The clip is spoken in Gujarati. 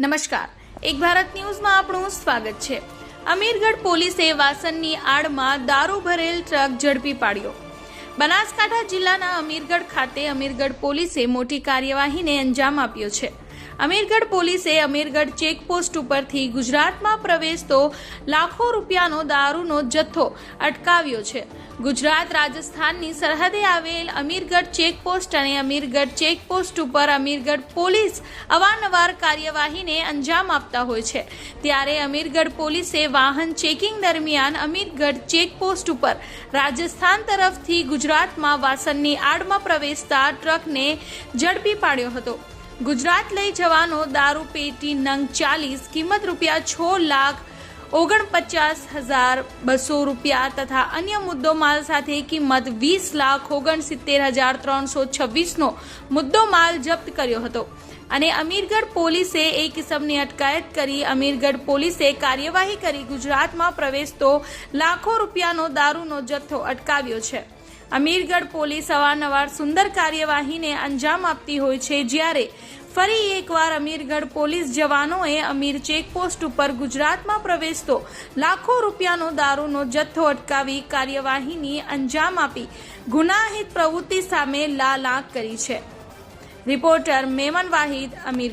નમસ્કાર. એક ભારત ન્યૂઝમાં આપણું સ્વાગત છે. અમીરગઢ પોલીસે વાસણની આડમાં દારૂ ભરેલ ટ્રક ઝડપી પાડ્યો. બનાસકાંઠા જિલ્લાના અમીરગઢ ખાતે અમીરગઢ પોલીસે મોટી કાર્યવાહીને અંજામ આપ્યો છે. અમીરગઢ પોલીસે અમીરગઢ ચેકપોસ્ટ ઉપરથી ગુજરાતમાં પ્રવેશતો લાખો રૂપિયાનો દારૂનો જથ્થો અટકાવ્યો છે. ગુજરાત રાજસ્થાનની સરહદે આવેલ અમીરગઢ ચેકપોસ્ટ અને અમીરગઢ ચેકપોસ્ટ ઉપર અમીરગઢ પોલીસ અવારનવાર કાર્યવાહીને અંજામ આપતા હોય છે. ત્યારે અમીરગઢ પોલીસે વાહન ચેકિંગ દરમિયાન અમીરગઢ ચેકપોસ્ટ ઉપર રાજસ્થાન તરફથી ગુજરાતમાં વાસનની આડમાં પ્રવેશતા ટ્રકને ઝડપી પાડ્યો હતો. ગુજરાત લઈ જવાનો દારૂ પેટી નંગ ચાલીસ, કિંમત રૂપિયા છ લાખ ઓગણપચાસ હજાર બસો રૂપિયા તથા અન્ય મુદ્દો માલ સાથે કિંમત વીસ લાખ ઓગણસિત્તેર હજાર ત્રણસો છવ્વીસનો મુદ્દો માલ જપ્ત કર્યો હતો. અને અમીરગઢ પોલીસે એ કિસમની અટકાયત કરી. અમીરગઢ પોલીસે કાર્યવાહી કરી. ગુજરાતમાં પ્રવેશતો લાખો રૂપિયાનો દારૂનો જથ્થો અટકાવ્યો છે. અમીરગઢ પોલીસ અવારનવાર સુંદર કાર્યવાહીને અંજામ આપતી હોય છે. જ્યારે ફરી એકવાર અમીરગઢ પોલીસ જવાનોએ અમીર ચેકપોસ્ટ ઉપર ગુજરાતમાં પ્રવેશતો લાખો રૂપિયાનો દારૂનો જથ્થો અટકાવી કાર્યવાહીની અંજામ આપી ગુનાહિત પ્રવૃત્તિ સામે લાલ આંખ કરી છે. રિપોર્ટર મેમન વાહિદ અમીર